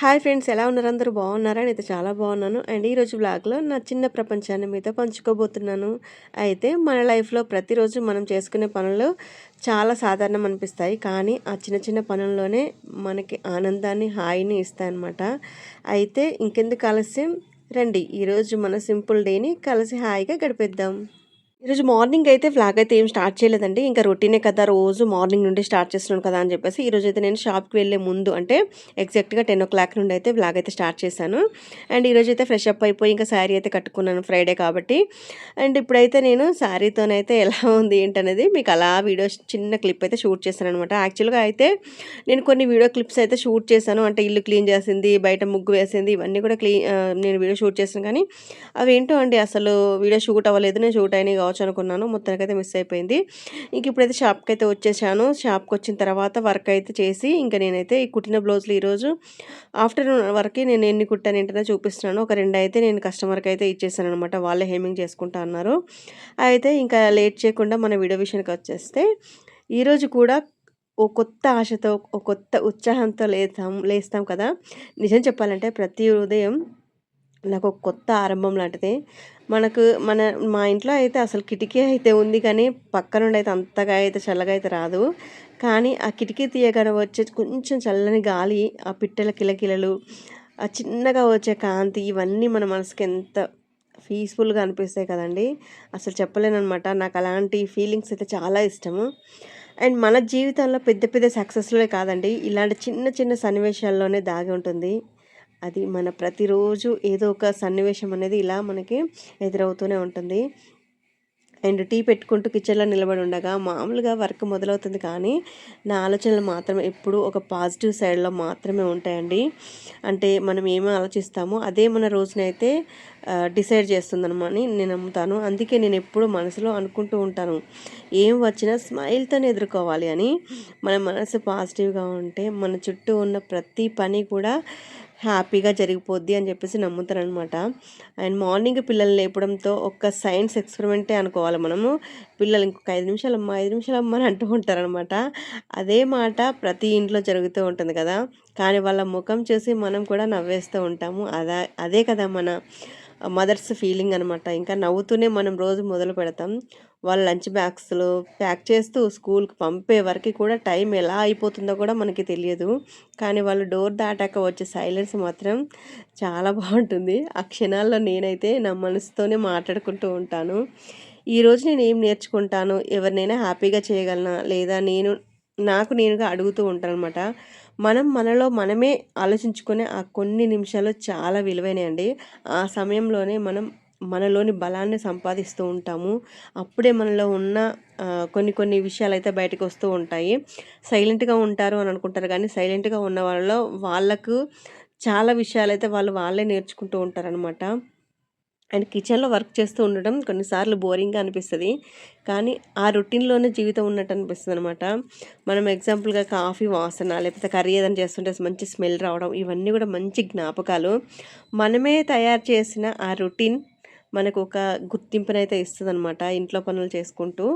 Hi friends ఎలా ఉన్నారు? అందరూ బాగున్నారా? నేనైతే చాలా బాగున్నాను. అండ్ ఈరోజు బ్లాగ్లో నా చిన్న ప్రపంచాన్ని మీతో పంచుకోబోతున్నాను. అయితే మన లైఫ్లో ప్రతిరోజు మనం చేసుకునే పనులు చాలా సాధారణం అనిపిస్తాయి. కానీ ఆ చిన్న చిన్న పనుల్లోనే మనకి ఆనందాన్ని హాయిని ఇస్తాయన్నమాట. అయితే ఇంకెందుకు ఆలస్యం? రండి ఈరోజు మన సింపుల్ డేని కలిసి హాయిగా గడిపేద్దాం. ఈరోజు మార్నింగ్ అయితే ఫ్లాగ్ అయితే ఏం స్టార్ట్ చేయలేదండి. ఇంకా రొటీనే కదా రోజు మార్నింగ్ నుండి స్టార్ట్ చేస్తున్నాను కదా అని చెప్పేసి ఈరోజు అయితే నేను షాప్కి వెళ్ళే ముందు అంటే ఎగ్జాక్ట్గా టెన్ ఓ క్లాక్ నుండి అయితే ఫ్లాగ్ అయితే స్టార్ట్ చేశాను. అండ్ ఈరోజు అయితే ఫ్రెష్ అప్ అయిపోయి ఇంకా శారీ అయితే కట్టుకున్నాను ఫ్రైడే కాబట్టి. అండ్ ఇప్పుడైతే నేను శారీతోనైతే ఎలా ఉంది ఏంటనేది మీకు అలా వీడియో చిన్న క్లిప్ అయితే షూట్ చేశాను అనమాట యాక్చువల్గా అయితే నేను కొన్ని వీడియో క్లిప్స్ అయితే షూట్ చేశాను. అంటే ఇల్లు క్లీన్ చేసింది బయట ముగ్గు వేసింది ఇవన్నీ కూడా క్లీన్ నేను వీడియో షూట్ చేశాను. కానీ అవి ఏంటో అండి అసలు వీడియో షూట్ అవ్వలేదు. నేను షూట్ అయినాయి కావచ్చు. అనుకున్నాను మొత్తానికి అయితే మిస్ అయిపోయింది. ఇంక ఇప్పుడైతే షాప్కి అయితే వచ్చేసాను. షాప్కి వచ్చిన తర్వాత వర్క్ అయితే చేసి ఇంకా నేనైతే ఈ కుట్టిన బ్లౌజులు ఈరోజు ఆఫ్టర్నూన్ వరకు నేను ఎన్ని కుట్టాను ఏంటనే చూపిస్తున్నాను. ఒక రెండు అయితే నేను కస్టమర్కి అయితే ఇచ్చేసాను అనమాట వాళ్ళే హేమింగ్ చేసుకుంటా అన్నారు. అయితే ఇంకా లేట్ చేయకుండా మన వీడియో విషయానికి వచ్చేస్తే ఈరోజు కూడా ఓ కొత్త ఆశతో ఓ కొత్త ఉత్సాహంతో లేస్తాం లేస్తాం కదా. నిజం చెప్పాలంటే ప్రతి ఉదయం నాకు ఒక కొత్త ఆరంభం లాంటిది. మనకు మన మా ఇంట్లో అయితే అసలు కిటికీ అయితే ఉంది కానీ పక్క నుండి అయితే అంతగా అయితే చల్లగా అయితే రాదు. కానీ ఆ కిటికీ తీయగానే వచ్చే కొంచెం చల్లని గాలి ఆ పిట్టల కిలకిలలు ఆ చిన్నగా వచ్చే కాంతి ఇవన్నీ మన మనసుకి ఎంత పీస్ఫుల్గా అనిపిస్తాయి కదండి. అసలు చెప్పలేనమాట నాకు అలాంటి ఫీలింగ్స్ అయితే చాలా ఇష్టము. అండ్ మన జీవితంలో పెద్ద పెద్ద సక్సెస్లే కాదండి. ఇలాంటి చిన్న చిన్న సన్నివేశాల్లోనే దాగి ఉంటుంది. అది మన ప్రతిరోజు ఏదో ఒక సన్నివేశం అనేది ఇలా మనకి ఎదురవుతూనే ఉంటుంది. అండ్ టీ పెట్టుకుంటూ కిచెన్లో నిలబడి ఉండగా మామూలుగా వర్క్ మొదలవుతుంది కానీ నా ఆలోచనలు మాత్రమే ఎప్పుడు ఒక పాజిటివ్ సైడ్లో మాత్రమే ఉంటాయండి. అంటే మనం ఏమి ఆలోచిస్తామో అదే మన రోజునైతే డిసైడ్ చేస్తుందనమని నేను నమ్ముతాను. అందుకే నేను ఎప్పుడు మనసులో అనుకుంటూ ఉంటాను. ఏం వచ్చినా స్మైల్తోనే ఎదుర్కోవాలి అని. మన మనసు పాజిటివ్గా ఉంటే మన చుట్టూ ఉన్న ప్రతి పని కూడా హ్యాపీగా జరిగిపోద్ది అని చెప్పేసి నమ్ముతారనమాట అండ్ మార్నింగ్ పిల్లలు లేపడంతో ఒక్క సైన్స్ ఎక్స్పెరిమెంటే అనుకోవాలి మనము. పిల్లలు ఇంకొక ఐదు నిమిషాలు అమ్మ ఐదు నిమిషాలు అమ్మ అని అంటూ ఉంటారనమాట అదే మాట ప్రతి ఇంట్లో జరుగుతూ ఉంటుంది కదా. కానీ వాళ్ళ ముఖం చూసి మనం కూడా నవ్వేస్తూ ఉంటాము. అదా అదే కదా మన మదర్స్ ఫీలింగ్ అనమాట ఇంకా నవ్వుతూనే మనం రోజు మొదలు పెడతాం. వాళ్ళ లంచ్ బ్యాగ్స్లో ప్యాక్ చేస్తూ స్కూల్కి పంపే వరకు కూడా టైం ఎలా అయిపోతుందో కూడా మనకి తెలియదు. కానీ వాళ్ళు డోర్ దాటాక వచ్చే సైలెన్స్ మాత్రం చాలా బాగుంటుంది. ఆ క్షణాల్లో నేనైతే నా మనసుతోనే మాట్లాడుకుంటూ ఉంటాను. ఈరోజు నేను ఏం నేర్చుకుంటాను? ఎవరినైనా హ్యాపీగా చేయగలనా? లేదా నేను నాకు నేనుగా అడుగుతూ ఉంటాను అనమాట మనం మనలో మనమే ఆలోచించుకునే ఆ కొన్ని నిమిషాలు చాలా విలువైనవి ఆ సమయంలోనే మనం మనలోని బలాన్ని సంపాదిస్తూ ఉంటాము. అప్పుడే మనలో ఉన్న కొన్ని కొన్ని విషయాలు అయితే బయటకు వస్తూ ఉంటాయి. సైలెంట్గా ఉంటారు అని అనుకుంటారు కానీ సైలెంట్గా ఉన్న వాళ్ళలో వాళ్ళకు చాలా విషయాలు అయితే వాళ్ళు వాళ్ళే నేర్చుకుంటూ ఉంటారనమాట అండ్ కిచెన్లో వర్క్ చేస్తూ ఉండడం కొన్నిసార్లు బోరింగ్గా అనిపిస్తుంది. కానీ ఆ రొటీన్లోనే జీవితం ఉన్నట్టు అనిపిస్తుంది అనమాట మనం ఎగ్జాంపుల్గా కాఫీ వాసన లేకపోతే కర్రీ ఏదైనా చేస్తుంటే మంచి స్మెల్ రావడం ఇవన్నీ కూడా మంచి జ్ఞాపకాలు. మనమే తయారు చేసిన ఆ రొటీన్ మనకు ఒక గుర్తింపునైతే ఇస్తుంది అనమాట ఇంట్లో పనులు చేసుకుంటూ.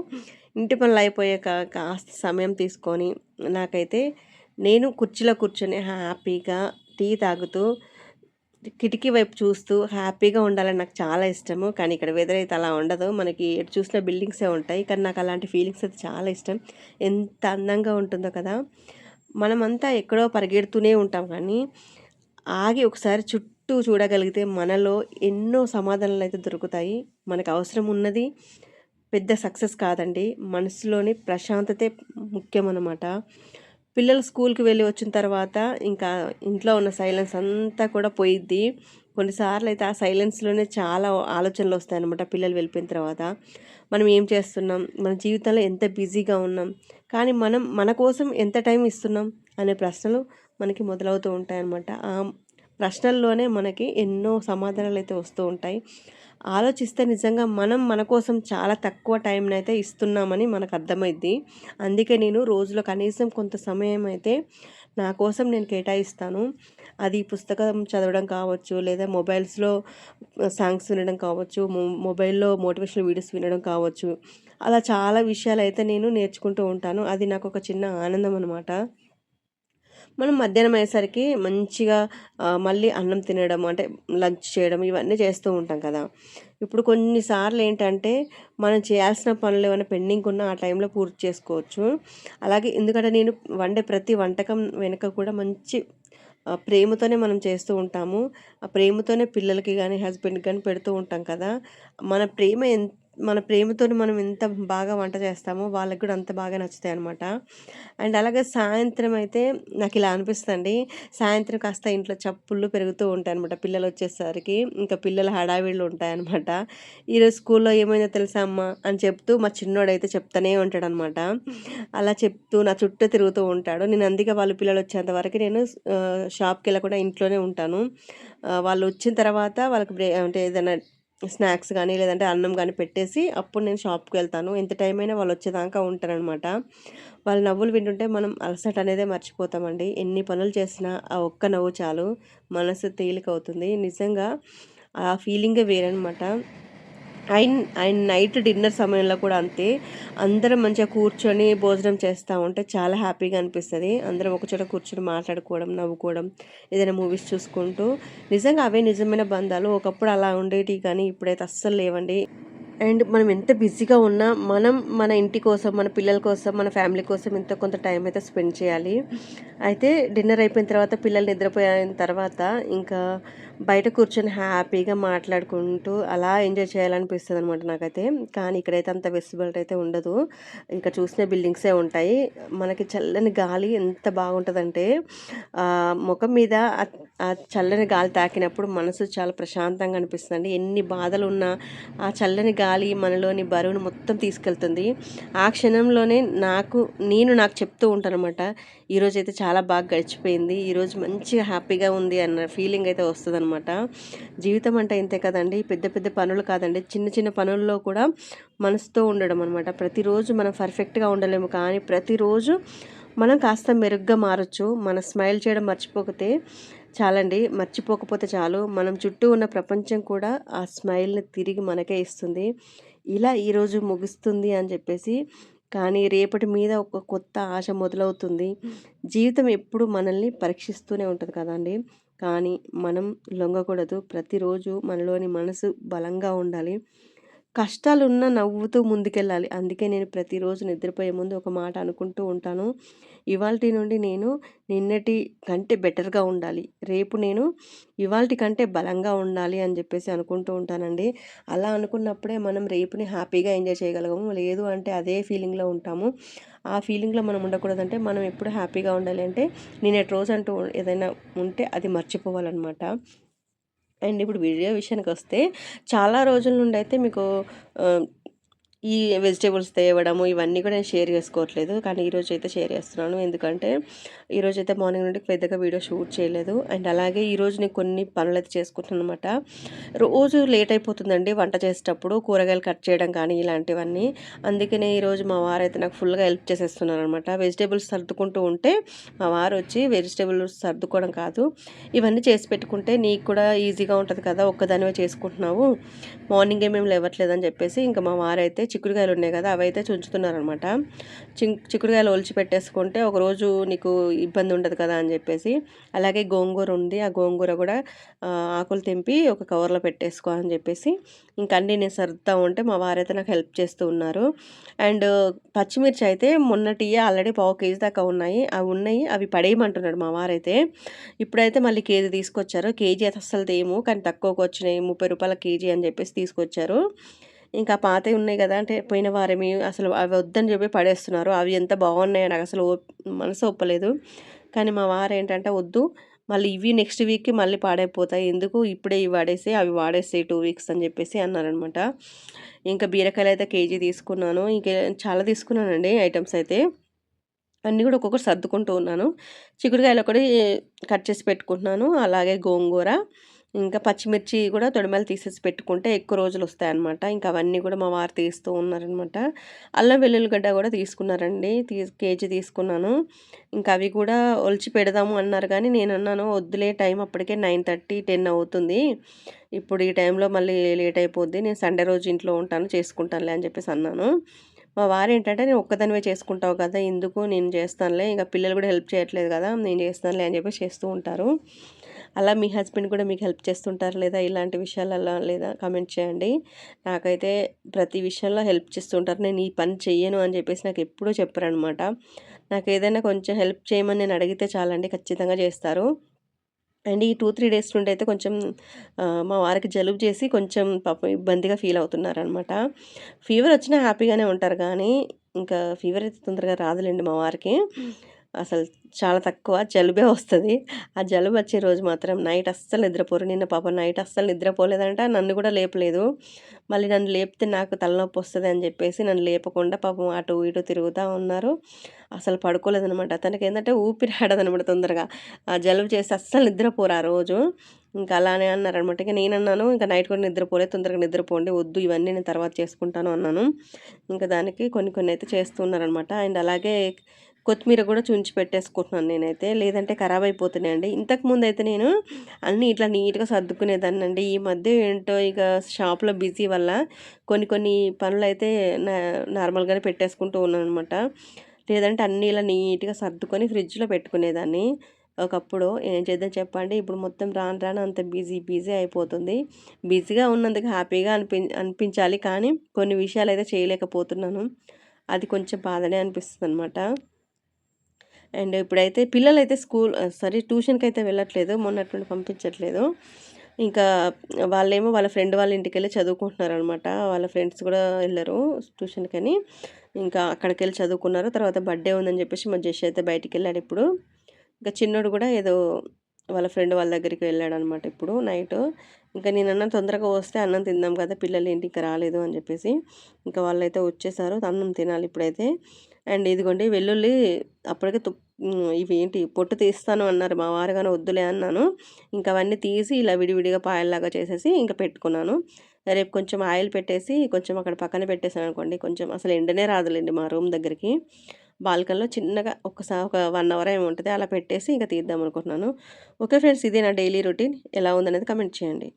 ఇంటి పనులు అయిపోయాక కాస్త సమయం తీసుకొని నాకైతే నేను కుర్చీలో కూర్చొని హ్యాపీగా టీ తాగుతూ కిటికీ వైపు చూస్తూ హ్యాపీగా ఉండాలని నాకు చాలా ఇష్టము. కానీ ఇక్కడ వెదర్ అయితే అలా ఉండదు. మనకి ఎటు చూసిన బిల్డింగ్సే ఉంటాయి. కానీ నాకు అలాంటి ఫీలింగ్స్ అయితే చాలా ఇష్టం. ఎంత అందంగా ఉంటుందో కదా! మనమంతా ఎక్కడో పరిగెడుతూనే ఉంటాం. కానీ ఆగి ఒకసారి చుట్టూ చుట్టూ చూడగలిగితే మనలో ఎన్నో సమాధానాలు అయితే దొరుకుతాయి. మనకు అవసరం ఉన్నది పెద్ద సక్సెస్ కాదండి. మనసులోని ప్రశాంతతే ముఖ్యం అన్నమాట పిల్లలు స్కూల్కి వెళ్ళి వచ్చిన తర్వాత ఇంకా ఇంట్లో ఉన్న సైలెన్స్ అంతా కూడా పోయిద్ది. కొన్నిసార్లు అయితే ఆ సైలెన్స్లోనే చాలా ఆలోచనలు వస్తాయన్నమాట పిల్లలు వెళ్ళిపోయిన తర్వాత. మనం ఏం చేస్తున్నాం? మన జీవితంలో ఎంత బిజీగా ఉన్నాం? కానీ మనం మన కోసం ఎంత టైం ఇస్తున్నాం? అనే ప్రశ్నలు మనకి మొదలవుతూ ఉంటాయన్నమాట. ఆ ప్రశ్నల్లోనే మనకి ఎన్నో సమాధానాలు అయితే వస్తూ ఉంటాయి. ఆలోచిస్తే నిజంగా మనం మన కోసం చాలా తక్కువ టైంని అయితే ఇస్తున్నామని మనకు అర్థమైద్ది. అందుకే నేను రోజులో కనీసం కొంత సమయం అయితే నా కోసం నేను కేటాయిస్తాను. అది పుస్తకం చదవడం కావచ్చు లేదా మొబైల్స్లో సాంగ్స్ వినడం కావచ్చు మొబైల్లో మోటివేషనల్ వీడియోస్ వినడం కావచ్చు. అలా చాలా విషయాలు అయితే నేను నేర్చుకుంటూ ఉంటాను. అది నాకు ఒక చిన్న ఆనందం అనమాట మనం మధ్యాహ్నం అయ్యేసరికి మంచిగా మళ్ళీ అన్నం తినడం అంటే లంచ్ చేయడం ఇవన్నీ చేస్తూ ఉంటాం కదా. ఇప్పుడు కొన్నిసార్లు ఏంటంటే మనం చేయాల్సిన పనులు ఏమైనా పెండింగ్ ఉన్నా ఆ టైంలో పూర్తి చేసుకోవచ్చు. అలాగే ఎందుకంటే నేను వండే ప్రతి వంటకం వెనుక కూడా మంచి ప్రేమతోనే మనం చేస్తూ ఉంటాము. ఆ ప్రేమతోనే పిల్లలకి కానీ హస్బెండ్కి కానీ పెడుతూ ఉంటాం కదా. మన ప్రేమ ఎంత మన ప్రేమతో మనం ఎంత బాగా వంట చేస్తామో వాళ్ళకి కూడా అంత బాగా నచ్చుతాయి అనమాట అండ్ అలాగే సాయంత్రం అయితే నాకు ఇలా అనిపిస్తుంది సాయంత్రం కాస్త ఇంట్లో చప్పుళ్ళు పెరుగుతూ ఉంటాయి అనమాట పిల్లలు వచ్చేసరికి ఇంకా పిల్లల హడావిళ్ళు ఉంటాయన్నమాట ఈరోజు స్కూల్లో ఏమైందో తెలుసా అమ్మ? అని చెప్తూ మా చిన్నోడైతే చెప్తానే ఉంటాడు అనమాట అలా చెప్తూ నా చుట్టూ తిరుగుతూ ఉంటాడు. నేను అందుకే వాళ్ళ పిల్లలు వచ్చేంత వరకు నేను షాప్కి వెళ్ళకుండా ఇంట్లోనే ఉంటాను. వాళ్ళు వచ్చిన తర్వాత వాళ్ళకి అంటే ఏదైనా స్నాక్స్ కానీ లేదంటే అన్నం కానీ పెట్టేసి అప్పుడు నేను షాప్కి వెళ్తాను. ఎంత టైం అయినా వాళ్ళు వచ్చేదాకా ఉంటారనమాట వాళ్ళ నవ్వులు వింటుంటే మనం అలసట అనేదే మర్చిపోతామండి. ఎన్ని పనులు చేసినా ఆ ఒక్క నవ్వు చాలు. మనసు తేలిక అవుతుంది నిజంగా ఆ ఫీలింగే వేరనమాట అండ్ అండ్ నైట్ డిన్నర్ సమయంలో కూడా అంతే. అందరం మంచిగా కూర్చొని భోజనం చేస్తూ ఉంటే చాలా హ్యాపీగా అనిపిస్తుంది. అందరం ఒకచోట కూర్చొని మాట్లాడుకోవడం నవ్వుకోవడం ఏదైనా మూవీస్ చూసుకుంటూ. నిజంగా అవే నిజమైన బంధాలు. ఒకప్పుడు అలా ఉండేవి కానీ ఇప్పుడైతే అస్సలు లేవండి. అండ్ మనం ఎంత బిజీగా ఉన్నా మనం మన ఇంటి కోసం మన పిల్లల కోసం మన ఫ్యామిలీ కోసం ఎంత కొంత టైం అయితే స్పెండ్ చేయాలి. అయితే డిన్నర్ అయిపోయిన తర్వాత పిల్లలు నిద్రపోయిన తర్వాత ఇంకా బయట కూర్చొని హ్యాపీగా మాట్లాడుకుంటూ అలా ఎంజాయ్ చేయాలనిపిస్తుంది అనమాట నాకైతే. కానీ ఇక్కడైతే అంత వెసిబిలిటీ అయితే ఉండదు. ఇంకా చూసిన బిల్డింగ్సే ఉంటాయి. మనకి చల్లని గాలి ఎంత బాగుంటుందంటే ముఖం మీద ఆ చల్లని గాలి తాకినప్పుడు మనసు చాలా ప్రశాంతంగా అనిపిస్తుంది ఎన్ని బాధలు ఉన్నా ఆ చల్లని గాలి మనలోని బరువును మొత్తం తీసుకెళ్తుంది. ఆ క్షణంలోనే నాకు నేను నాకు చెప్తూ ఉంటాను అనమాట ఈరోజు అయితే చాలా బాగా గడిచిపోయింది. ఈరోజు మంచిగా హ్యాపీగా ఉంది అన్న ఫీలింగ్ అయితే వస్తుంది అనమాట. జీవితం అంటే ఇంతే కదండి. పెద్ద పెద్ద పనులు కాదండి. చిన్న చిన్న పనుల్లో కూడా మనసుతో ఉండడం అనమాట. ప్రతిరోజు మనం పర్ఫెక్ట్గా ఉండలేము. కానీ ప్రతిరోజు మనం కాస్త మెరుగ్గా మారచ్చు. మన స్మైల్ చేయడం మర్చిపోకపోతే చాలండి. మర్చిపోకపోతే చాలు. మనం చుట్టూ ఉన్న ప్రపంచం కూడా ఆ స్మైల్ని తిరిగి మనకే ఇస్తుంది. ఇలా ఈరోజు ముగుస్తుంది అని చెప్పేసి కానీ రేపటి మీద ఒక కొత్త ఆశ మొదలవుతుంది. జీవితం ఎప్పుడు మనల్ని పరీక్షిస్తూనే ఉంటుంది కదండి. కానీ మనం లొంగకూడదు. ప్రతిరోజు మనలోని మనసు బలంగా ఉండాలి. కష్టాలున్నా నవ్వుతూ ముందుకెళ్ళాలి. అందుకే నేను ప్రతిరోజు నిద్రపోయే ముందు ఒక మాట అనుకుంటూ ఉంటాను. ఇవాల్టి నుండి నేను నిన్నటి కంటే బెటర్గా ఉండాలి. రేపు నేను ఇవాల్టి కంటే బలంగా ఉండాలి అని చెప్పేసి అనుకుంటూ ఉంటానండి. అలా అనుకున్నప్పుడే మనం రేపుని హ్యాపీగా ఎంజాయ్ చేయగలగము. లేదు అంటే అదే ఫీలింగ్లో ఉంటాము. ఆ ఫీలింగ్లో మనం ఉండకూడదంటే మనం ఎప్పుడు హ్యాపీగా ఉండాలి అంటే నేను రోజు అంటూ ఏదైనా ఉంటే అది మర్చిపోవాలన్నమాట. అండ్ ఇప్పుడు వీడియో విషయానికి వస్తే చాలా రోజుల నుండి అయితే మీకు ఈ వెజిటేబుల్స్ తేవడము ఇవన్నీ కూడా నేను షేర్ చేసుకోవట్లేదు. కానీ ఈరోజు అయితే షేర్ చేస్తున్నాను. ఎందుకంటే ఈరోజు అయితే మార్నింగ్ నుండి పెద్దగా వీడియో షూట్ చేయలేదు. అండ్ అలాగే ఈరోజు నేను కొన్ని పనులు అయితే చేసుకుంటున్నాను అనమాట రోజు లేట్ అయిపోతుందండి వంట చేసేటప్పుడు. కూరగాయలు కట్ చేయడం కానీ ఇలాంటివన్నీ. అందుకనే ఈరోజు మా వారు అయితే నాకు ఫుల్గా హెల్ప్ చేసేస్తున్నారు అనమాట వెజిటేబుల్స్ సర్దుకుంటూ ఉంటే మా వారు వచ్చి వెజిటేబుల్స్ సర్దుకోవడం కాదు. ఇవన్నీ చేసి పెట్టుకుంటే నీకు కూడా ఈజీగా ఉంటుంది కదా ఒక్కదానివే చేసుకుంటున్నావు. మార్నింగ్ ఏమేమి లేవట్లేదని చెప్పేసి ఇంకా మా వారు అయితే చిక్కుడుకాయలు ఉన్నాయి కదా అవైతే చుంచుతున్నారనమాట. చి చిక్కుడుకాయలు ఒలిచి పెట్టేసుకుంటే ఒకరోజు నీకు ఇబ్బంది ఉండదు కదా అని చెప్పేసి అలాగే గోంగూర ఉంది ఆ గోంగూర కూడా ఆకులు తెంపి ఒక కవర్లో పెట్టేసుకో అని చెప్పేసి ఇంకా అన్నీ నేను సర్దుతా ఉంటే మా వారైతే నాకు హెల్ప్ చేస్తూ ఉన్నారు. అండ్ పచ్చిమిర్చి అయితే మొన్నటి ఆల్రెడీ పావు కేజీ దాకా ఉన్నాయి అవి ఉన్నాయి అవి పడేయమంటున్నాడు మా వారైతే. ఇప్పుడైతే మళ్ళీ కేజీ తీసుకొచ్చారు కేజీ అయితే అస్సలు తేము కానీ తక్కువకు వచ్చినాయి ముప్పై రూపాయల కేజీ అని చెప్పేసి తీసుకొచ్చారు. ఇంకా పాతవి ఉన్నాయి కదా అంటే పోయిన వారేమి అసలు అవి వద్దని చెప్పి పడేస్తున్నారు. అవి ఎంత బాగున్నాయో నాకు అసలు మనసు ఒప్పలేదు. కానీ మా వారు ఏంటంటే వద్దు మళ్ళీ ఇవి నెక్స్ట్ వీక్కి మళ్ళీ పాడైపోతాయి. ఎందుకు? ఇప్పుడే ఇవి వాడేసి అవి వాడేస్తాయి టూ వీక్స్ అని చెప్పేసి అన్నారనమాట. ఇంకా బీరకాయలు అయితే కేజీ తీసుకున్నాను. ఇంకా చాలా తీసుకున్నానండి ఐటమ్స్ అయితే. అన్నీ కూడా ఒక్కొక్కటి సర్దుకుంటూ ఉన్నాను. చిక్కుడుకాయలు ఒకటి కట్ చేసి పెట్టుకుంటున్నాను. అలాగే గోంగూర. ఇంకా పచ్చిమిర్చి కూడా తొడిమేలు తీసేసి పెట్టుకుంటే ఎక్కువ రోజులు వస్తాయన్నమాట ఇంకా అవన్నీ కూడా మా వారు తీస్తూ ఉన్నారనమాట అల్లం వెల్లుల్లిగడ్డ కూడా తీసుకున్నారండి. తీ కేజీ తీసుకున్నాను. ఇంకా అవి కూడా ఒలిచి పెడదాము అన్నారు కానీ నేను అన్నాను వద్దులే టైం అప్పటికే నైన్ థర్టీ టెన్ అవుతుంది. ఇప్పుడు ఈ టైంలో మళ్ళీ లేట్ అయిపోద్ది. నేను సండే రోజు ఇంట్లో ఉంటాను చేసుకుంటానులే అని చెప్పేసి అన్నాను. మా వారు ఏంటంటే నేను ఒక్కదానివే చేసుకుంటావు కదా! ఎందుకు నేను చేస్తానులే ఇంకా పిల్లలు కూడా హెల్ప్ చేయట్లేదు కదా! నేను చేస్తానులే అని చెప్పి చేస్తూ ఉంటారు. అలా మీ హస్బెండ్ కూడా మీకు హెల్ప్ చేస్తుంటారు లేదా? ఇలాంటి విషయాలలో లేదా? కామెంట్ చేయండి. నాకైతే ప్రతి విషయంలో హెల్ప్ చేస్తుంటారు. నేను ఈ పని చెయ్యను అని చెప్పేసి నాకు ఎప్పుడూ చెప్పరనమాట. ఏదైనా కొంచెం హెల్ప్ చేయమని నేను అడిగితే చాలండి ఖచ్చితంగా చేస్తారు. అండ్ ఈ 2, 3 డేస్ నుండి అయితే కొంచెం మా వారికి జలుబు చేసి కొంచెం పాపం ఇబ్బందిగా ఫీల్ అవుతున్నారనమాట. ఫీవర్ వచ్చినా హ్యాపీగానే ఉంటారు కానీ, ఇంకా ఫీవర్ అయితే తొందరగా రాదులేండి మా వారికి. అసలు చాలా తక్కువ జలుబే వస్తుంది ఆ జలుబు వచ్చే రోజు మాత్రం నైట్ అస్సలు నిద్రపోరు. నిన్న పాపం నైట్ అస్సలు నిద్రపోలేదంట. నన్ను కూడా లేపలేదు. మళ్ళీ నన్ను లేపితే నాకు తలనొప్పి వస్తుంది అని చెప్పేసి నన్ను లేపకుండా పాపం అటు ఇటు తిరుగుతూ ఉన్నారు. అసలు పడుకోలేదనమాట. తనకేందంటే ఊపిరి ఆడదనమాట తొందరగా. ఆ జలుబు చేసి అస్సలు నిద్రపోరు ఆ రోజు. ఇంకా అలానే అన్నారనమాట. ఇక నేనన్నాను, ఇంకా నైట్ కూడా నిద్రపోలేదు. తొందరగా నిద్రపోండి. వద్దు ఇవన్నీ నేను తర్వాత చేసుకుంటాను" అన్నాను. ఇంకా దానికి కొన్ని కొన్ని అయితే చేస్తూ ఉన్నారనమాట. అండ్ అలాగే కొత్తిమీర కూడా చుంచి పెట్టేసుకుంటున్నాను నేనైతే. లేదంటే ఖరాబ్ అయిపోతున్నాయండి. ఇంతకుముందయితే నేను అన్నీ ఇట్లా నీట్‌గా సర్దుకునేదాన్నండి. ఈ మధ్య ఏంటో ఇక షాప్‌లో బిజీ వల్ల కొన్ని కొన్ని పనులైతే అయితే నార్మల్‌గానే పెట్టేసుకుంటూ ఉన్నాను అనమాట లేదంటే అన్నీ ఇలా నీట్‌గా సర్దుకొని ఫ్రిడ్జ్‌లో పెట్టుకునేదాన్ని. ఒకప్పుడు ఏం చేద్దాం చెప్పండి. ఇప్పుడు మొత్తం రాను రాను అంత బిజీ బిజీ అయిపోతుంది. బిజీగా ఉన్నందుకు హ్యాపీగా అనిపి అనిపించాలి. కానీ కొన్ని విషయాలు అయితే చేయలేకపోతున్నాను. అది కొంచెం బాధనే అనిపిస్తుంది అనమాట అండ్ ఇప్పుడైతే పిల్లలైతే స్కూల్ ఆహ్, ట్యూషన్కి అయితే వెళ్ళట్లేదు. మొన్నటి పంపించట్లేదు. ఇంకా వాళ్ళేమో వాళ్ళ ఫ్రెండ్ వాళ్ళ ఇంటికెళ్ళి చదువుకుంటున్నారనమాట. వాళ్ళ ఫ్రెండ్స్ కూడా ఎళ్ళరు ట్యూషన్‌కని. ఇంకా అక్కడికెళ్ళి చదువుకున్నారు. తర్వాత బర్త్‌డే ఉందని చెప్పేసి మా జష్ అయితే బయటికి వెళ్ళాడు ఇప్పుడు ఇంకా చిన్నోడు కూడా ఏదో వాళ్ళ ఫ్రెండ్ వాళ్ళ దగ్గరికి వెళ్ళాడనమాట ఇప్పుడు నైట్ ఇంకా నేనన్నా తొందరగా వస్తే అన్నం తిందాం కదా! పిల్లలు ఇంకా రాలేదు అని చెప్పేసి. ఇంకా వాళ్ళైతే వచ్చేసారు. అన్నం తినాలి ఇప్పుడైతే. అండ్ ఇదిగోండి వెల్లుల్లి అప్పటికే తుప్ ఇవి ఏంటి పొట్టు తీస్తాను అన్నారు మా వారు గాని వద్దులే అన్నాను. ఇంకా అవన్నీ తీసి ఇలా విడివిడిగా పాయల్లాగా చేసేసి ఇంకా పెట్టుకున్నాను. రేపు కొంచెం ఆయిల్ పెట్టేసి కొంచెం అక్కడ పక్కన పెట్టేసాను అనుకోండి కొంచెం అసలు ఎండనే రాదులేండి మా రూమ్ దగ్గరికి. బాల్కనీలో చిన్నగా ఒకసారి ఒక వన్ అవర్ ఏమి ఉంటుంది అలా పెట్టేసి ఇంకా తీద్దాం అనుకుంటున్నాను. ఓకే ఫ్రెండ్స్ ఇదే నా డైలీ రొటీన్. ఎలా ఉందనేది కమెంట్ చేయండి.